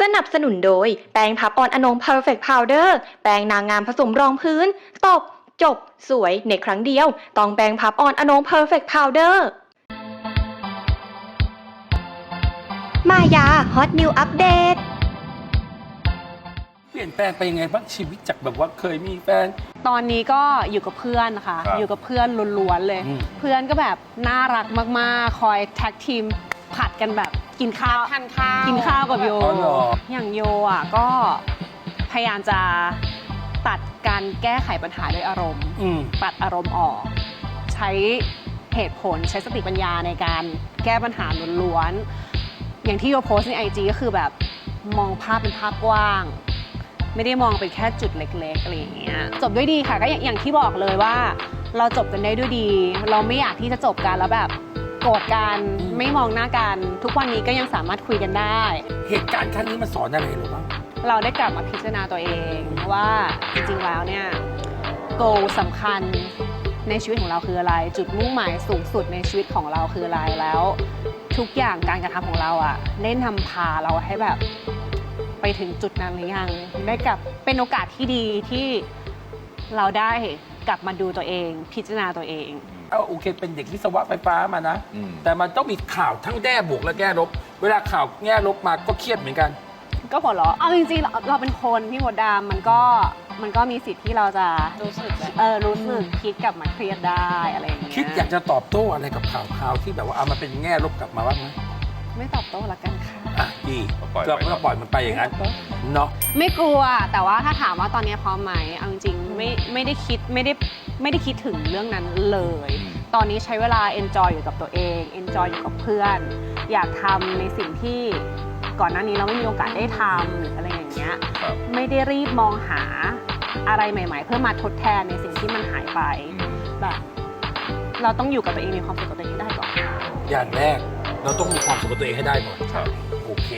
สนับสนุนโดย แปรงพับออนอนง Perfect Powder แปรงนางงามผสมรองพื้น ตบ จบ สวย ในครั้งเดียว ต้องแปรงพับออนอนง Perfect Powder มายาฮอตนิวอัปเดตเปลี่ยนแปลงไปยังไงบ้างชีวิตจากแบบว่าเคยมีแฟน ตอนนี้ก็อยู่กับเพื่อนค่ะ ครับอยู่กับเพื่อนล้วนๆเลย อืม เพื่อนก็แบบน่ารักมากๆ คอยแท็กทีมผัดกันแบบ กินข้าว ทานข้าวกินข้าวกับโย อ๋อเหรอ อย่างโยอะก็พยายามจะตัดการแก้ไขปัญหาด้วยอารมณ์ อืม ตัดอารมณ์ออก ใช้เหตุผลใช้สติปัญญาในการแก้ปัญหาล้วนๆ อย่างที่โยโพสต์ในไอจก็คือแบบมองภาพเป็นภาพกว้าง ไม่ได้มองเป็นแค่จุดเล็กๆอะไรอย่างเงี้ยจบด้วยดีค่ะก็อย่างอย่างที่บอกเลยว่า เราจบกันได้ด้วยดี เราไม่อยากที่จะจบกันแล้วแบบโกรธกันอืมไม่มองหน้ากันทุกวันนี้ก็ยังสามารถคุยกันได้ เหตุการณ์ครั้งนี้มันสอนอะไรเราบ้างเราได้กลับมาพิจารณาตัวเองว่าจริงๆแล้วเนี่ยโกสำคัญในชีวิตของเราคืออะไร จุดมุ่งหมายสูงสุดในชีวิตของเราคืออะไรแล้ว ทุกอย่างการกระทำของเราอะได้นำพาเราให้แบบไปถึงจุดนั้นหรือยังได้กลับเป็นโอกาสที่ดีที่เราได้ กลับมาดูตัวเอง พิจารณาตัวเอง เอาโอเคเป็นเด็กวิศวะไฟฟ้ามานะ อืม แต่มันต้องมีข่าวทั้งแง่บวกและแง่ลบ เวลาข่าวแง่ลบมาก็เครียดเหมือนกัน ก็หัวเราะเอาจริงๆเราเราเป็นคนพี่มดดามมันก็มันก็มีสิทธิ์ที่เราจะรู้สึกแบบเออรู้สึกคิดกลับมาเครียดได้อะไรอย่างเงี้ยคิดอยากจะตอบโต้อะไรกับข่าวข่าวที่แบบว่าเอามาเป็นแง่ลบกลับมาบ้างไหมไม่ตอบโต้ละกันค่ะอะดีก็ปล่อยไป เราก็ปล่อยมันไปอย่างนั้นเนาะ ไม่กลัวแต่ว่าถ้าถามว่าตอนนี้พร้อมไหมเอาจริงๆ ไม่ไม่ได้คิดไม่ได้ไม่ได้คิดถึงเรื่องนั้นเลยอืมตอนนี้ใช้เวลา enjoy อยู่กับตัวเอง enjoy อยู่กับเพื่อน อยากทำในสิ่งที่ก่อนหน้านี้เราไม่มีโอกาสได้ทำหรืออะไรอย่างเงี้ย ครับไม่ได้รีบมองหาอะไรใหม่ ๆ เพื่อมาทดแทนในสิ่งที่มันหายไป อืมแบบเราต้องอยู่กับตัวเองมีความสุขกับตัวเองให้ได้ก่อน อย่างแรกเราต้องมีความสุขกับตัวเองให้ได้ก่อนครับ โอเค